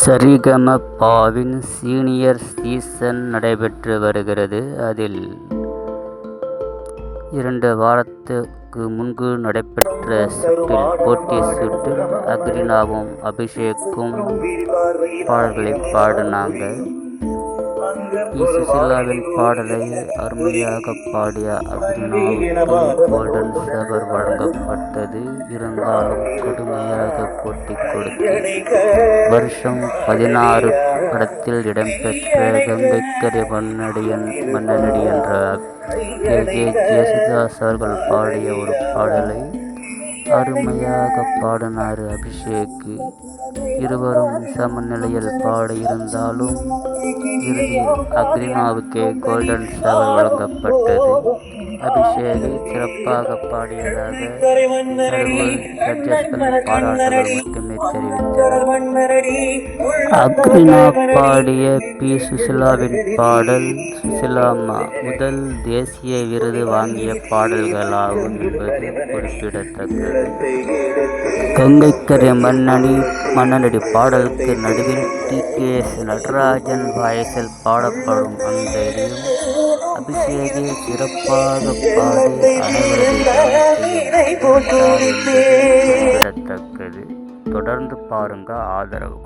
சரிகம பாவின் senior season நடைபெற்று வருகிறது. அதில் இரண்டு வாரத்துக்கு முன்பு நடைபெற்ற சுற்றில் போட்டி சுற்றில் அக்ரினாவும் அபிஷேக்கும் பாடல்களை பாடினாங்க. சுசிலாவின் பாடலை அருமையாக பாடிய அக்ரினாவுக்கு கோல்டன் ஷவர் வழங்கப்பட்டது. இருந்தாலும் கடுமையாக போட்டி வருஷம் பதினாறு படத்தில் இடம்பெற்ற கங்கைக்கரை மன்னடியன் மன்னனடி என்ற கே. கே. ஜேசுதாஸ் அவர்கள் பாடிய ஒரு பாடலை அருமையாக பாடினார் அபிஷேக் இருவரும் சமநிலையில் பாடியிருந்தாலும் இறுதியில் அக்ரினாவுக்கே கோல்டன் ஷவர் வழங்கப்பட்டது. அபிஷேக் சிறப்பாக பாடியதாக பாராட்டுகள் மட்டுமே தெரிவித்தனர். அக்ரினா பாடிய பி. சுசிலாவின் பாடல் சுசிலாமா முதல் தேசிய விருது வாங்கிய பாடல்களாகும் என்பது குறிப்பிடத்தக்கது. கங்கைக்கரை மன்னனி மன்னனடி பாடலுக்கு நடுவில் டி. கே. எஸ். நடராஜன் வாயஸில் பாடப்படும் அந்த இடையும் அபிஷேகை சிறப்பாக பாடி அனைவரது குறிப்பிடத்தக்கது. தொடர்ந்து பாருங்கள் ஆதரவு